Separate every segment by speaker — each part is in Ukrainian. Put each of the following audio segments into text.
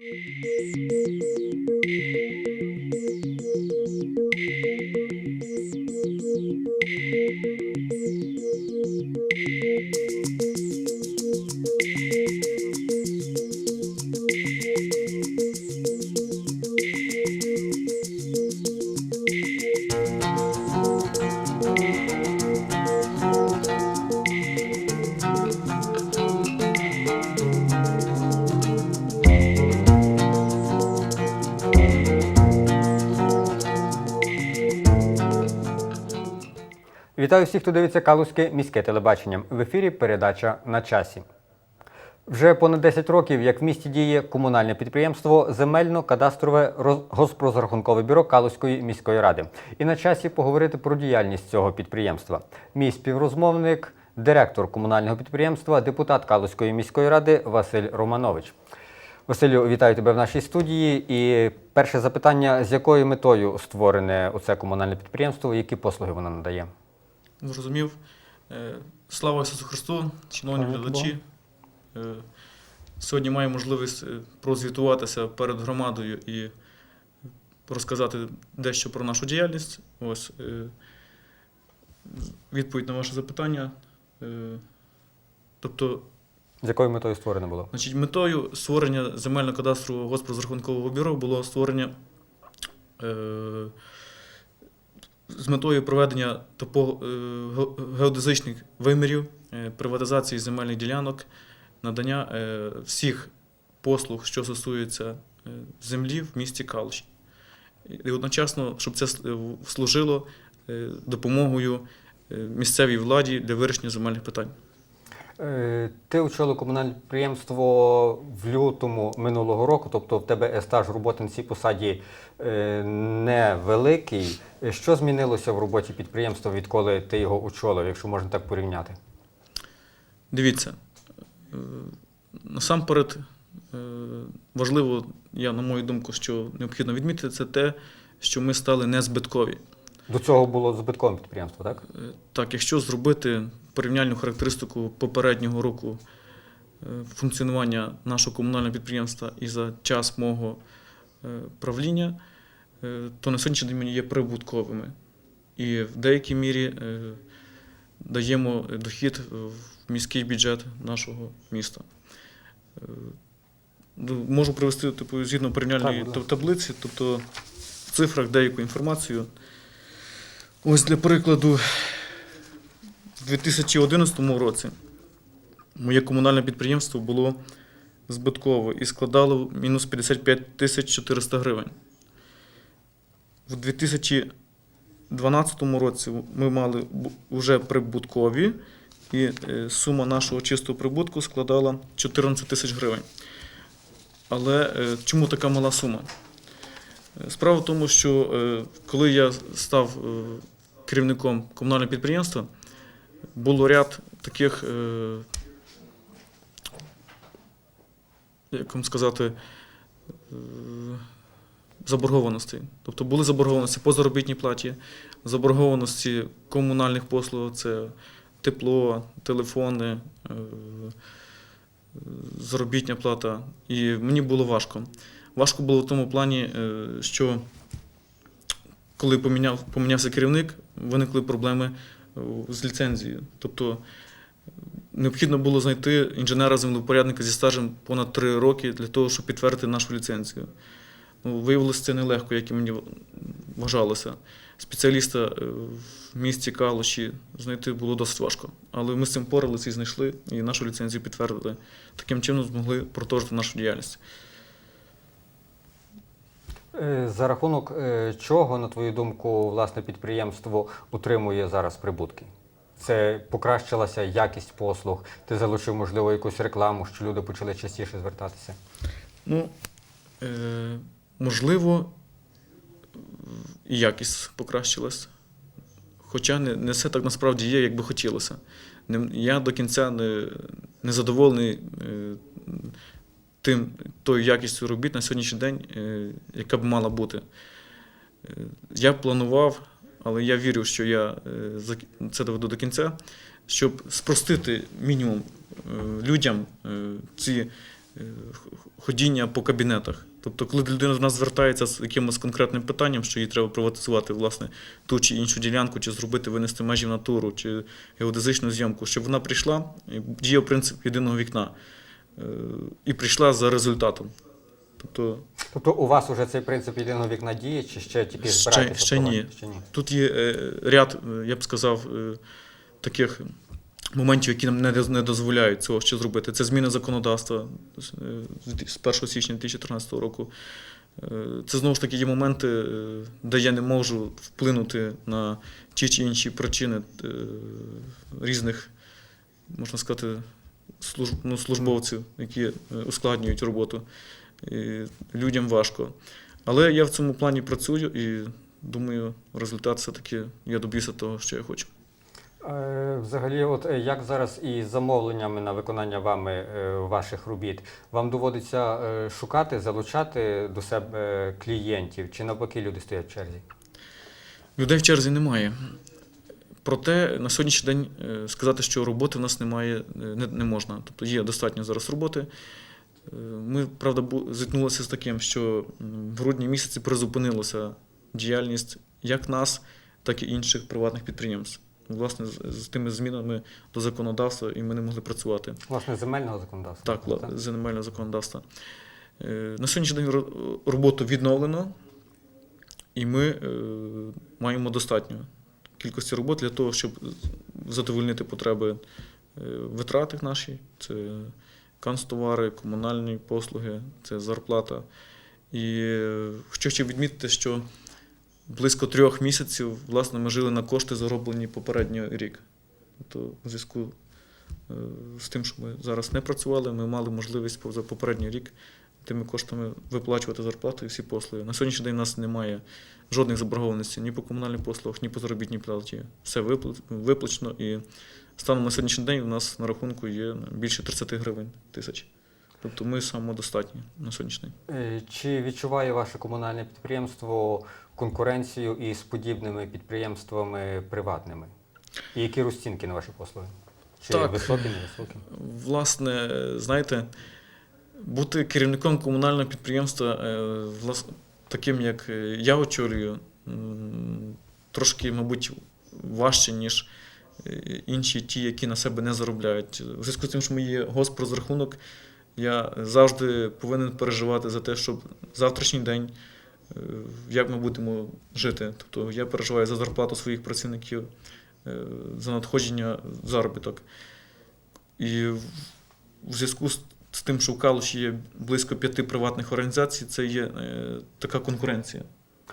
Speaker 1: Música Вітаю всіх, хто дивиться Калузьке міське телебачення. В ефірі передача на часі. Вже понад 10 років, як в місті діє комунальне підприємство Земельно-кадастрове роз- госпрозрахункове бюро Калузької міської ради. І на часі поговорити про діяльність цього підприємства. Мій співрозмовник, директор комунального підприємства, депутат Калузької міської ради Василь Романович. Василю, вітаю тебе в нашій студії. І перше запитання: з якою метою створене оце комунальне підприємство, які послуги воно надає?
Speaker 2: Зрозумів. Е, Слава Ісусу Христу, шановні глядачі. Е, Сьогодні маю можливість е, прозвітуватися перед громадою і розказати дещо про нашу діяльність. Ось відповідь на ваше запитання. Тобто,
Speaker 1: З якою метою створене було?
Speaker 2: Значить, метою створення земельно-кадастрового госпрозрахункового бюро було створення е, з метою проведення топо, е, геодезичних вимірів, е, приватизації земельних ділянок, надання е, всіх послуг, що стосуються е, землі в місті Калуші. І одночасно, щоб це служило допомогою місцевій владі для вирішення земельних питань.
Speaker 1: Е, Ти очолив комунальне підприємство в лютому минулого року, тобто в тебе стаж роботи на цій посаді е, невеликий. Що змінилося в роботі підприємства, відколи ти його очолив, якщо можна так порівняти?
Speaker 2: Дивіться, е, насамперед важливо, я, на мою думку, що необхідно відмітити, це те, що ми стали незбиткові.
Speaker 1: До цього було збитковим підприємство, так?
Speaker 2: Так, якщо зробити порівняльну характеристику попереднього року е, функціонування нашого комунального підприємства і за час мого е, правління, е, то на сьогоднішній день є прибутковими. І в деякій мірі даємо дохід в міський бюджет нашого міста. Ну, Можу привести типу, згідно порівняльної таблиці, тобто в цифрах деяку інформацію. Ось для прикладу, у 2011 році моє комунальне підприємство було збиткове і складало мінус 55 тисяч 400 гривень. У 2012 році ми мали вже прибуткові, і е, сума нашого чистого прибутку складала 14 тисяч гривень. Але е, чому така мала сума? Е, Справа в тому, що коли я став керівником комунального підприємства, було ряд таких, е, як вам сказати, е, заборгованостей. Тобто були заборгованості по заробітній платі, заборгованості комунальних послуг, це тепло, телефони, е, заробітня плата. І мені було важко. Важко було в тому плані, що коли поміняв, помінявся керівник, виникли проблеми з ліцензією. Тобто е, необхідно було знайти інженера-землепорядника зі стажем понад три роки для того, щоб підтвердити нашу ліцензію. Ну, виявилося це нелегко, як і мені вважалося. Спеціаліста е, в місті Калуші знайти було досить важко. Але ми з цим поралися і знайшли, і нашу ліцензію підтвердили. Таким чином змогли продовжити нашу діяльність.
Speaker 1: Е, За рахунок е, чого, на твою думку, власне підприємство утримує зараз прибутки? Це покращилася якість послуг, ти залучив, можливо, якусь рекламу, що люди почали частіше звертатися.
Speaker 2: Ну, е, можливо, якість покращилась. Хоча не, не все так насправді є, як би хотілося. Не, я до кінця не, не задоволений е, тим, тою якістю робіт на сьогоднішній день, е, яка б мала бути. Е, я планував, але я вірю, що я е, це доведу до кінця, щоб спростити мінімум людям ці ходіння по кабінетах. Тобто, коли людина до нас звертається з якимось конкретним питанням, що їй треба приватизувати власне ту чи іншу ділянку, чи зробити винести межі в натуру, чи геодезичну зйомку, щоб вона прийшла, і діяв принцип єдиного вікна і прийшла за результатом. Тобто
Speaker 1: Тобто у вас уже цей принцип єдиного вікна діє, чи ще тільки
Speaker 2: Ще-
Speaker 1: збираєтеся
Speaker 2: ще ні.
Speaker 1: Ще ні.
Speaker 2: Тут є е, ряд, е, я б сказав, е, таких моментів, які нам не, дозволяють цього ще зробити. Це зміна законодавства з е, з 1 січня 2013 року. Це знову ж таки є моменти, де я не можу вплинути на ті чи інші причини різних, можна сказати, службовців, які е, ускладнюють роботу. І людям важко. Але я в цьому плані працюю і думаю, результат все-таки я доб'юся того, що я хочу.
Speaker 1: Е, Взагалі, от е, як зараз із замовленнями на виконання вами ваших робіт, вам доводиться шукати, залучати до себе клієнтів, чи навпаки люди стоять в черзі?
Speaker 2: Людей в черзі немає. Проте на сьогоднішній день е, сказати, що роботи в нас немає, е, не, не можна. Тобто є достатньо зараз роботи. Е, Ми, правда, зіткнулися з таким, що в грудні місяці призупинилася діяльність як нас, так і інших приватних підприємств. Власне, з, тими змінами до законодавства, і ми не могли працювати.
Speaker 1: Власне, земельного законодавства.
Speaker 2: Так, ла- земельного законодавства. На сьогоднішній день роботу відновлено, і ми маємо достатньо кількості робот для того, щоб задовольнити потреби е, витрати наші. Це канцтовари, комунальні послуги, це зарплата. І е, хочу ще відмітити, що близько трьох місяців власне, ми жили на кошти, зароблені попередньо рік. Тобто, у зв'язку Е, з тим, що ми зараз не працювали, ми мали можливість за попередній рік тими коштами виплачувати зарплати і всі послуги. На сьогоднішній день у нас немає жодних заборгованостей ні по комунальних послугах, ні по заробітній платі. Все випла- виплачено і станом на сьогоднішній день у нас на рахунку є більше 30 гривень тисяч. Тобто ми самодостатні на сьогоднішній день.
Speaker 1: Е, Чи відчуває ваше комунальне підприємство конкуренцію із подібними підприємствами приватними? І які розцінки на ваші послуги? Чи
Speaker 2: Так.
Speaker 1: високі, невисокі?
Speaker 2: Власне, знаєте, бути керівником комунального підприємства, е, таким як е, я очолюю, трошки, мабуть, важче, ніж е, інші ті, які на себе не заробляють. У зв'язку з тим, що є госпрозрахунок, я завжди повинен переживати за те, щоб завтрашній день, як ми будемо жити. Тобто я переживаю за зарплату своїх працівників, за надходження заробіток. І в зв'язку з, з тим, що в Калуші є близько п'яти приватних організацій, це є е, така конкуренція.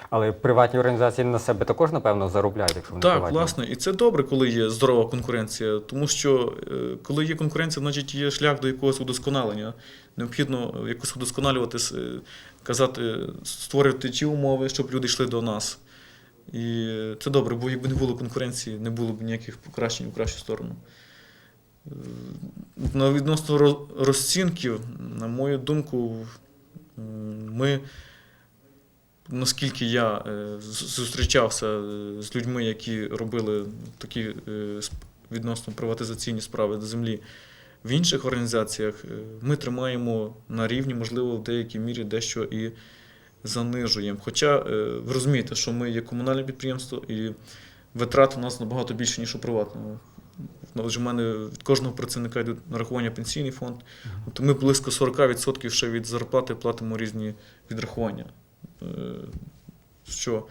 Speaker 1: Але приватні організації на себе також, напевно, заробляють, якщо вони
Speaker 2: Так,
Speaker 1: приватні.
Speaker 2: власне, і це добре, коли є здорова конкуренція, тому що е, коли є конкуренція, значить є шлях до якогось удосконалення. Необхідно якось удосконалювати, е, казати, створювати ті умови, щоб люди йшли до нас. І це добре, бо якби не було конкуренції, не було б ніяких покращень в кращу сторону. Е, відносно розцінків, на мою думку, ми наскільки я е, зустрічався е, з людьми, які робили такі е, відносно приватизаційні справи до землі в інших організаціях, е, ми тримаємо на рівні, можливо, в деякій мірі дещо і занижуємо. Хоча е, ви розумієте, що ми є комунальне підприємство і витрати у нас набагато більше, ніж у приватному. Ну, Отже, в мене від кожного працівника йдуть нарахування пенсійний фонд. Тобто ми близько 40% ще від зарплати платимо різні відрахування. Е, Що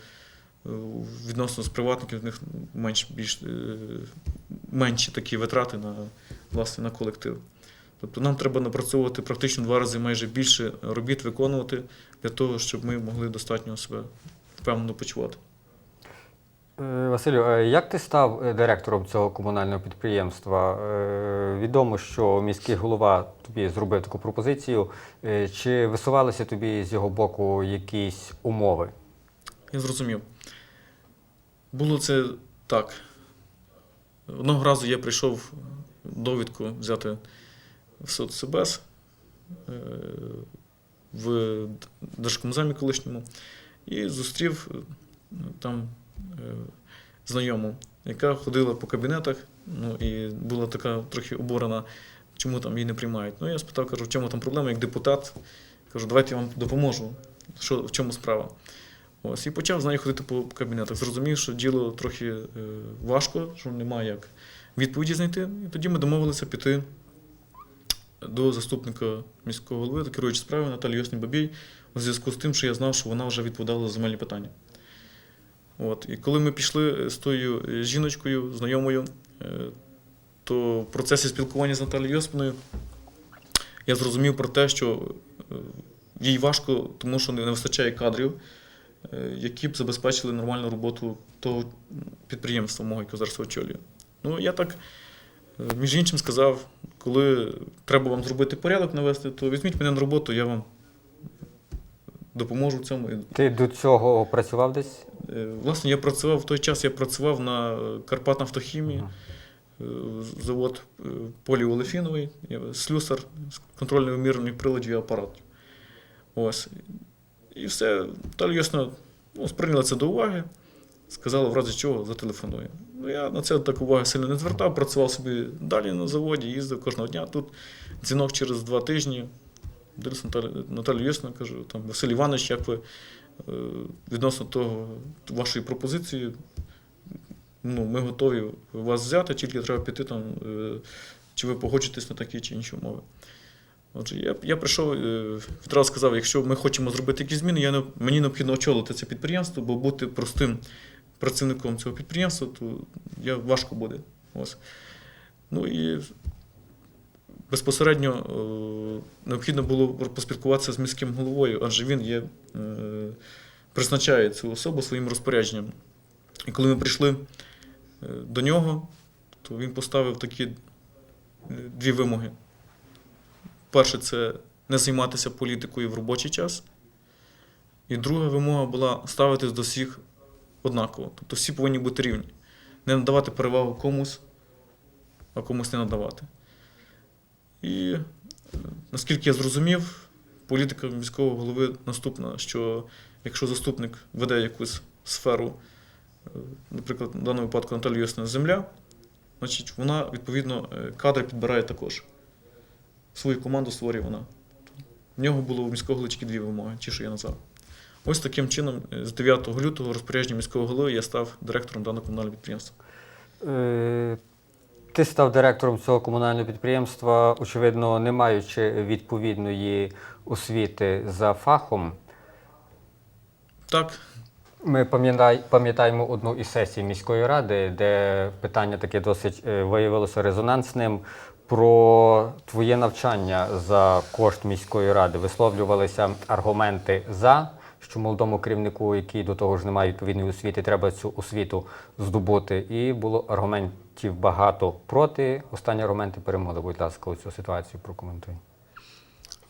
Speaker 2: е, відносно з приватників в них менш, більш, е, менші такі витрати на, власне, на колектив. Тобто нам треба напрацьовувати практично два рази майже більше робіт виконувати для того, щоб ми могли достатньо себе впевнено почувати.
Speaker 1: Е, Василю, е, як ти став е, директором цього комунального підприємства? Відомо, що міський голова тобі зробив таку пропозицію. Чи висувалися тобі з його боку якісь умови?
Speaker 2: Я зрозумів. Було це так. Одного разу я прийшов довідку взяти в соцсебес е, в Держкомзамі колишньому і зустрів там знайому, яка ходила по кабінетах, ну і була така трохи обурена, чому там її не приймають. Ну, я спитав, кажу, в чому там проблема, як депутат. Кажу, давайте я вам допоможу. Що, в чому справа? Ось, і почав з нею ходити по кабінетах. Зрозумів, що діло трохи е, важко, що немає як відповіді знайти. І тоді ми домовилися піти до заступника міського голови керуючої справи Наталії Йосні Бабій у зв'язку з тим, що я знав, що вона вже відповідала за земельні питання. От. І коли ми пішли з тою е, жіночкою, знайомою, е, то в процесі спілкування з Наталією Йосипною я зрозумів про те, що е, їй важко, тому що не вистачає кадрів, е, які б забезпечили нормальну роботу того підприємства, мого, яке зараз очолюю. Ну, я так, е, між іншим, сказав, коли треба вам зробити порядок навести, то візьміть мене на роботу, я вам допоможу в цьому.
Speaker 1: Ти до цього працював десь?
Speaker 2: Е, Власне, я працював в той час, я працював на Карпатнафтохімії, е, завод е, поліолефіновий, слюсар з контрольно-вимірюваних приладів і апаратів. Ось. І все, Наталя ясно ну, сприйняла це до уваги, сказала, в разі чого зателефонує. Ну, я на це так уваги сильно не звертав, працював собі далі на заводі, їздив кожного дня. Тут дзвінок через два тижні. Дивлюсь Наталю, Наталю Ясно, кажу, там, Василь Іванович, як ви е, відносно того вашої пропозиції, ну, ми готові вас взяти, тільки треба піти там, е, чи ви погоджуєтесь на такі чи інші умови. Отже, я, я прийшов, е, відразу сказав, якщо ми хочемо зробити якісь зміни, я мені необхідно очолити це підприємство, бо бути простим працівником цього підприємства, то я, важко буде. Ось. Ну і безпосередньо е, необхідно було поспілкуватися з міським головою, адже він є, е, призначає цю особу своїм розпорядженням. І коли ми прийшли е, до нього, то він поставив такі дві вимоги. Перше, це не займатися політикою в робочий час. І друга вимога була ставитись до всіх однаково. Тобто всі повинні бути рівні. Не надавати перевагу комусь, а комусь не надавати. І е, наскільки я зрозумів, політика міського голови наступна, що якщо заступник веде якусь сферу, е, наприклад, в даному випадку Наталія Йосина земля, значить вона відповідно е, кадри підбирає також. Свою команду створює вона. В нього було у міського голови дві вимоги, ті, що я назвав. Ось таким чином, з 9 лютого розпорядження міського голови я став директором даного комунального підприємства.
Speaker 1: Ти став директором цього комунального підприємства, очевидно, не маючи відповідної освіти за фахом.
Speaker 2: Так,
Speaker 1: Ми пам'ятаємо одну із сесій міської ради, де питання таке досить е, виявилося резонансним. Про твоє навчання за кошт міської ради висловлювалися аргументи за, що молодому керівнику, який до того ж не має відповідної освіти, треба цю освіту здобути. І було аргументів багато проти. Останні аргументи перемогли. Будь ласка, цю ситуацію прокоментуй.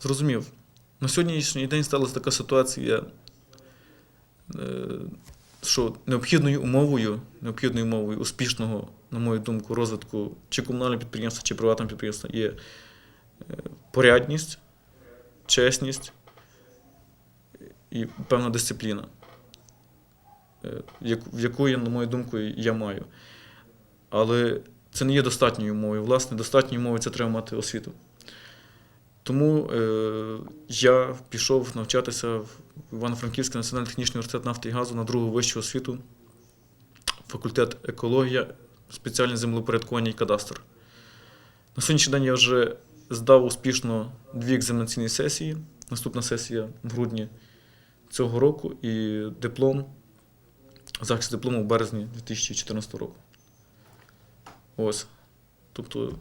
Speaker 2: Зрозумів. На сьогоднішній день сталася така ситуація, е, що необхідною умовою, необхідною умовою успішного, на мою думку, розвитку чи комунального підприємства, чи приватного підприємства є е, порядність, чесність і певна дисципліна, е, в яку на мою думку, я маю. Але це не є достатньою умовою. Власне, достатньою умовою це треба мати освіту. Тому е, я пішов навчатися в Івано-Франківський національний технічний університет нафти і газу на другу вищу освіту, факультет екологія, спеціальне землепорядкування і кадастр. На сьогоднішній день я вже здав успішно дві екзаменаційні сесії. Наступна сесія в грудні цього року і диплом, захист диплому в березні 2014 року. Ось. Тобто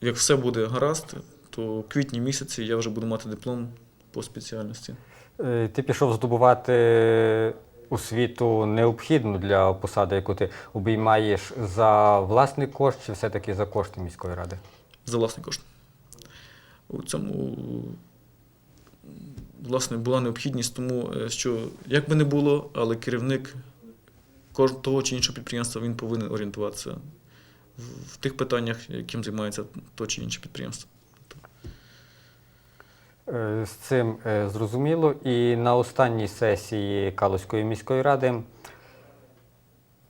Speaker 2: як все буде гаразд, то в квітні місяці я вже буду мати диплом по спеціальності.
Speaker 1: Е, Ти пішов здобувати освіту необхідну для посади, яку ти обіймаєш за власний кошт чи все-таки за кошти міської ради?
Speaker 2: за власний кошт. У цьому власне була необхідність, тому е, що як би не було, але керівник того чи іншого підприємства він повинен орієнтуватися в- в тих питаннях, яким займається то чи інше підприємство.
Speaker 1: Е, З цим е, зрозуміло. І на останній сесії Калузької міської ради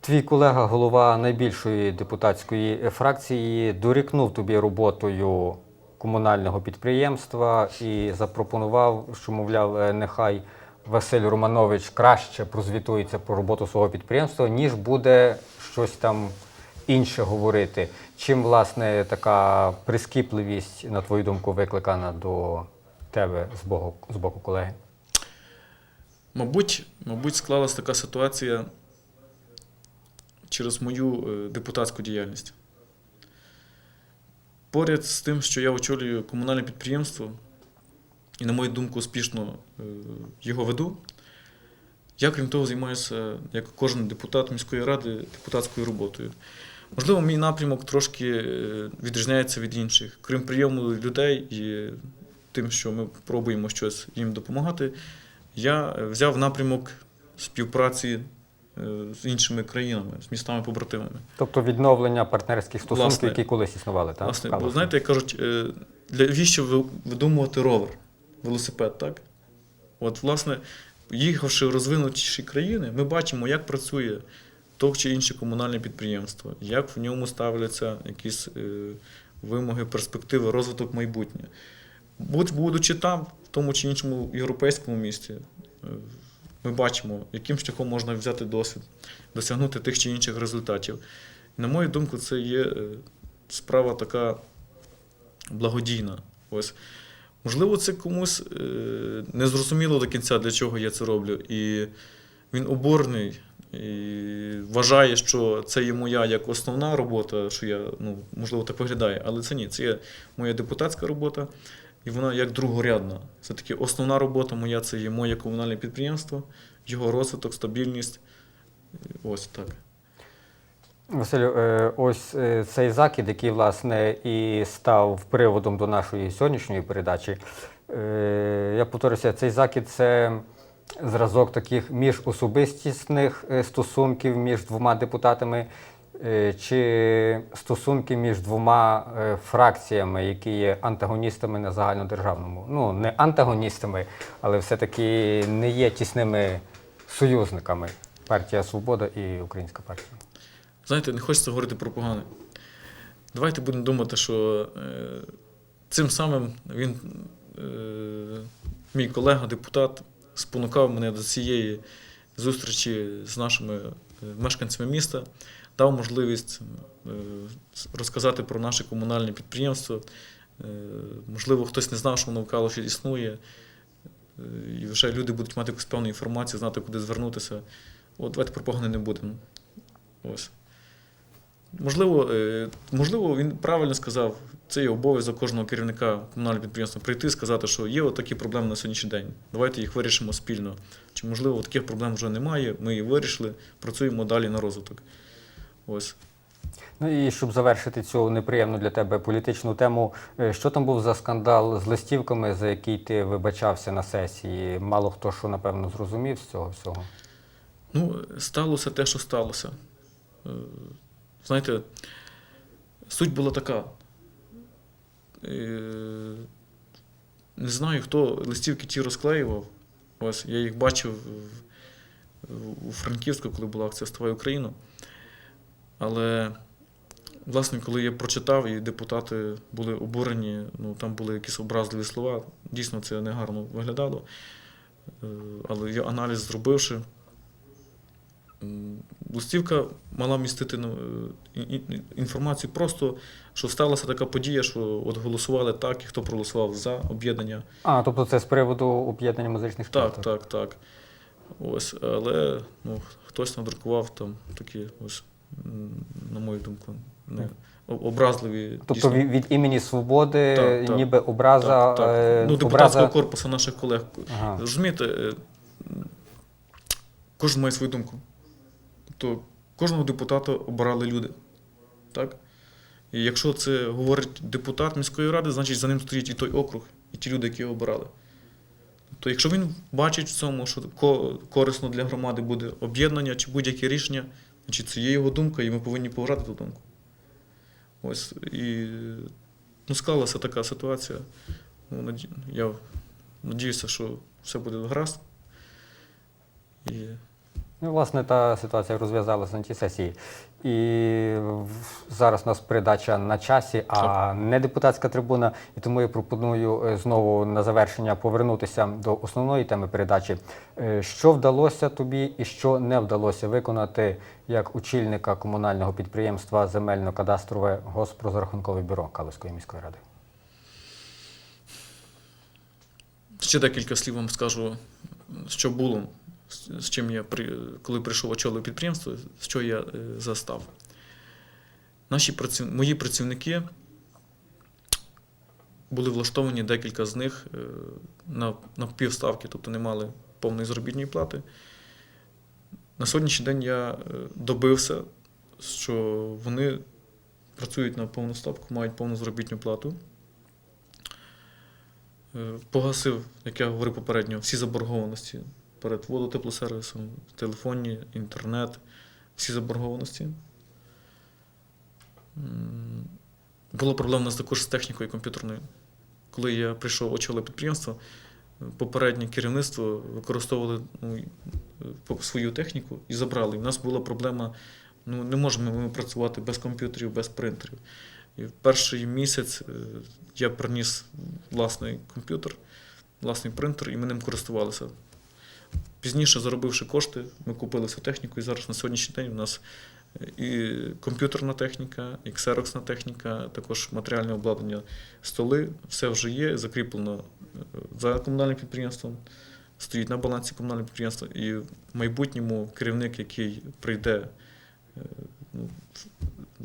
Speaker 1: Твій колега, голова найбільшої депутатської фракції, дорікнув тобі роботою комунального підприємства і запропонував, що, мовляв, е, нехай Василь Романович краще прозвітується про роботу свого підприємства, ніж буде щось там інше говорити. Чим, власне, така прискіпливість, на твою думку, викликана до тебе з боку, з боку колеги?
Speaker 2: Мабуть, мабуть, склалась така ситуація через мою е, депутатську діяльність. Поряд з тим, що я очолюю комунальне підприємство, і, на мою думку, успішно е, його веду, я, крім того, займаюся, як кожен депутат міської ради, депутатською роботою. Можливо, мій напрямок трошки е, відрізняється від інших. Крім прийому людей і тим, що ми пробуємо щось їм допомагати, я е, взяв напрямок співпраці з іншими країнами, з містами-побратимами.
Speaker 1: Тобто відновлення партнерських стосунків,
Speaker 2: Власне.
Speaker 1: які колись існували, так?
Speaker 2: Власне, бо знаєте, як кажуть, е, для віщо ви- видумувати ровер, велосипед, так? От, власне, їхавши в розвинутіші країни, ми бачимо, як працює то чи інше комунальне підприємство, як в ньому ставляться якісь е, вимоги, перспективи, розвиток майбутнє. Будь- Будучи там, в тому чи іншому європейському місті, е, ми бачимо, яким шляхом можна взяти досвід, досягнути тих чи інших результатів. На мою думку, це є е, справа така благодійна. Ось. Можливо, це комусь е, не зрозуміло до кінця, для чого я це роблю. І він обурений і вважає, що це є моя як основна робота, що я, ну, можливо, так виглядає, але це ні, це є моя депутатська робота, і вона як другорядна. Все-таки основна робота моя це є моє комунальне підприємство, його розвиток, стабільність. Ось так.
Speaker 1: Василю, е, ось е, цей закид, який власне і став приводом до нашої сьогоднішньої передачі. е, Я повторюся, цей закид це зразок таких міжособистісних стосунків між двома депутатами, чи стосунки між двома е, фракціями, які є антагоністами на загальнодержавному. Ну, не антагоністами, але все-таки не є тісними союзниками. Партія Свобода і Українська партія.
Speaker 2: Знаєте, не хочеться говорити про погане. Давайте будемо думати, що е, цим самим він, е, мій колега, депутат, спонукав мене до цієї зустрічі з нашими е, мешканцями міста, дав можливість е, розказати про наше комунальне підприємство. Е, можливо, хтось не знав, що воно в Калуші існує. Е, І вже люди будуть мати якусь певну інформацію, знати, куди звернутися. От давайте про погане не будемо. Ось. Можливо, можливо, він правильно сказав, це є обов'язок кожного керівника комунального підприємства прийти і сказати, що є такі проблеми на сьогоднішній день. Давайте їх вирішимо спільно. Чи можливо таких проблем вже немає? Ми їх вирішили, працюємо далі на розвиток. Ось.
Speaker 1: Ну і щоб завершити цю неприємну для тебе політичну тему, е, що там був за скандал з листівками, за який ти вибачався на сесії? Мало хто що напевно зрозумів з цього всього.
Speaker 2: Ну, сталося те, що сталося. Е, Знаєте, суть була така. Е, Не знаю, хто листівки ті розклеював. Ось я їх бачив у Франківську, коли була акція Ставай Україну. Але, власне, коли я прочитав, і депутати були обурені, ну там були якісь образливі слова. Дійсно, це негарно виглядало. Е, Але я аналіз зробивши, Листівка мала містити ну, е, інформацію просто, що сталася така подія, що от голосували так, і хто проголосував за об'єднання.
Speaker 1: А, тобто це з приводу об'єднання музичних
Speaker 2: Так, так, так. Ось, але ну, хтось надрукував там такі, ось, на мою думку, не, образливі.
Speaker 1: Тобто
Speaker 2: дійсно,
Speaker 1: від, імені свободи,
Speaker 2: Так, так.
Speaker 1: ніби образа.
Speaker 2: так, так.
Speaker 1: е,
Speaker 2: ну, депутатського
Speaker 1: образа...
Speaker 2: корпусу наших колег.
Speaker 1: Ага.
Speaker 2: Розумієте, е, кожен має свою думку. Тобто кожного депутата обирали люди. Так? І якщо це говорить депутат міської ради, значить за ним стоїть і той округ, і ті люди, які його обирали. То якщо він бачить в цьому, що корисно для громади буде об'єднання чи будь-яке рішення, значить це є його думка, і ми повинні поважати ту думку. Ось. І ну, склалася така ситуація. Ну, я надіюся, що все буде гаразд. І
Speaker 1: Ну, власне, та ситуація розв'язалася на тій сесії. І зараз у нас передача на часі, а не депутатська трибуна. І тому я пропоную е, знову на завершення повернутися до основної теми передачі. Е, Що вдалося тобі і що не вдалося виконати як очільника комунального підприємства Земельно-кадастрове госпрозрахункове бюро Калузької міської ради?
Speaker 2: Ще декілька слів вам скажу, що було, з- чим я при, коли прийшов очолив підприємство, що я е, застав. Наші праців, мої працівники були влаштовані, декілька з них е, на, на півставки, тобто не мали повної заробітної плати. На сьогоднішній день я е, добився, що вони працюють на повну ставку, мають повну заробітну плату. Погасив, як я говорив попередньо, всі заборгованості перед водотеплосервісом, телефонні, інтернет, всі заборгованості. М, Була проблема у нас також з технікою комп'ютерною. Коли я прийшов очолив підприємство, попереднє керівництво використовували ну, і, е, свою техніку і забрали. У нас була проблема, ну не можемо ми працювати без комп'ютерів, без принтерів. І в перший місяць е, я приніс власний комп'ютер, власний принтер, і ми ним користувалися. Пізніше, заробивши кошти, ми купили всю техніку, і зараз на сьогоднішній день у нас е, і комп'ютерна техніка, і ксероксна техніка, також матеріальне обладнання, столи, все вже є, закріплено е, за комунальним підприємством, стоїть на балансі комунального підприємства. І в майбутньому керівник, який прийде, е, ну,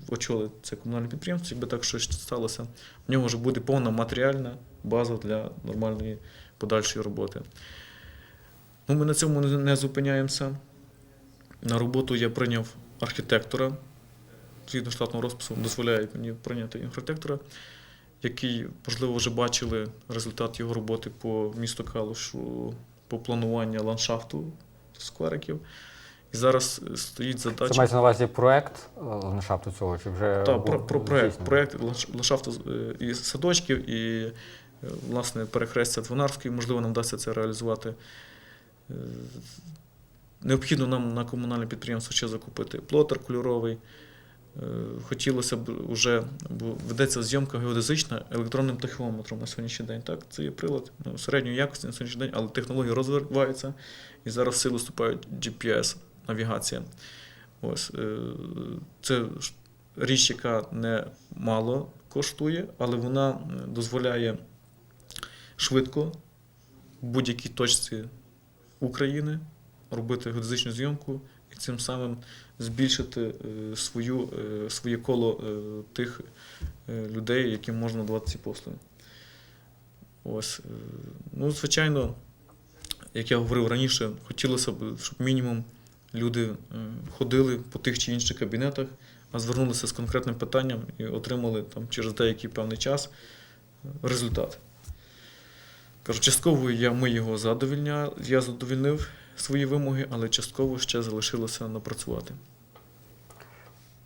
Speaker 2: очолить це комунальне підприємство, якби так щось сталося, в нього вже буде повна матеріальна база для нормальної подальшої роботи. Ну, ми на цьому не- зупиняємося. На роботу я прийняв архітектора. Згідно штатного розпису дозволяє мені прийняти архітектора, який, можливо, вже бачили результат його роботи по місту Калушу, по плануванню ландшафту сквериків. І зараз е, стоїть
Speaker 1: Це мається на увазі проект е, ландшафту цього, чи вже
Speaker 2: Так, про, про? Проект ландш- ландшафту е, і садочків, і власне перехрестя Двонарської, можливо, нам вдасться це реалізувати. Е, Необхідно нам на комунальне підприємство ще закупити плотер кольоровий. Е, Хотілося б вже, бо ведеться зйомка геодезична електронним тахіометром на сьогоднішній день. Так, це є прилад ну, середньої якості на сьогоднішній день, але технології розвиваються і зараз в силу вступають GPS, навігація. Ось, е, це річ, яка не мало коштує, але вона дозволяє швидко в будь-якій точці України робити геодезичну зйомку і цим самим збільшити е, свою, е, своє коло е, тих людей, яким можна надавати ці послуги. Ось. Ну, звичайно, як я говорив раніше, хотілося б, щоб мінімум люди ходили по тих чи інших кабінетах, а звернулися з конкретним питанням і отримали там через деякий певний час результат. Кажу, частково я, ми його задовільня, я задовільнив свої вимоги, але частково ще залишилося напрацювати.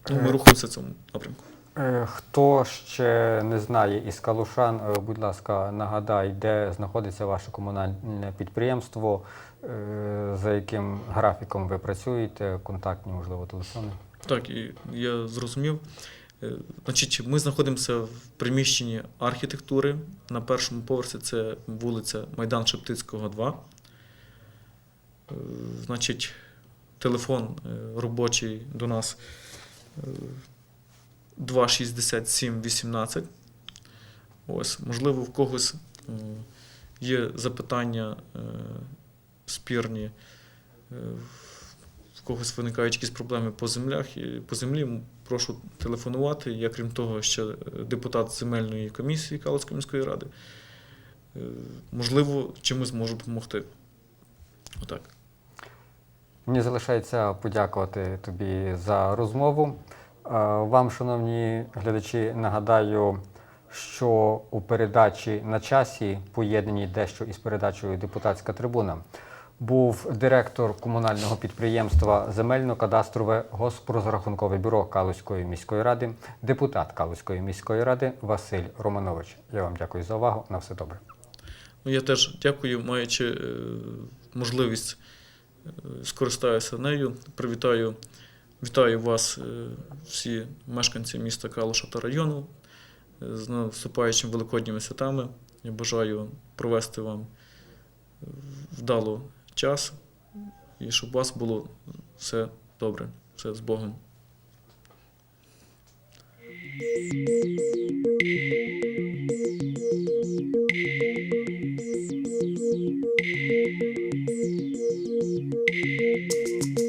Speaker 2: Тому ми
Speaker 1: Е.
Speaker 2: рухаємося в цьому напрямку.
Speaker 1: Е, Хто ще не знає із Калушан, е, будь ласка, нагадай, де знаходиться ваше комунальне підприємство, е, за яким графіком ви працюєте, контактні, можливо, телефони.
Speaker 2: Так, і я зрозумів. Е, Значить, ми знаходимося в приміщенні архітектури. На першому поверсі це вулиця Майдан Шептицького, 2. Е, Значить, телефон е, робочий до нас е, 267 18. Ось, можливо, в когось є запитання спірні. в когось виникають якісь проблеми по землях по землі, прошу телефонувати. Я, крім того, ще е, депутат земельної комісії Калицької міської ради. Е, Можливо, чимось можу допомогти. Отак.
Speaker 1: Мені залишається подякувати тобі за розмову. Е, Вам, шановні глядачі, нагадаю, що у передачі на часі, поєднаній дещо із передачею Депутатська трибуна, був директор комунального підприємства Земельно-кадастрове госпрозрахункове бюро Калузької міської ради, депутат Калузької міської ради Василь Романович. Я вам дякую за увагу. На все добре.
Speaker 2: Ну, я теж дякую, маючи е, можливість скористаюся нею. Привітаю, вітаю вас, е, всі мешканці міста Калуша та району е, з наступаючими великодніми святами. Я бажаю провести вам е, вдало час і щоб у вас було все добре, все з Богом. Thank you.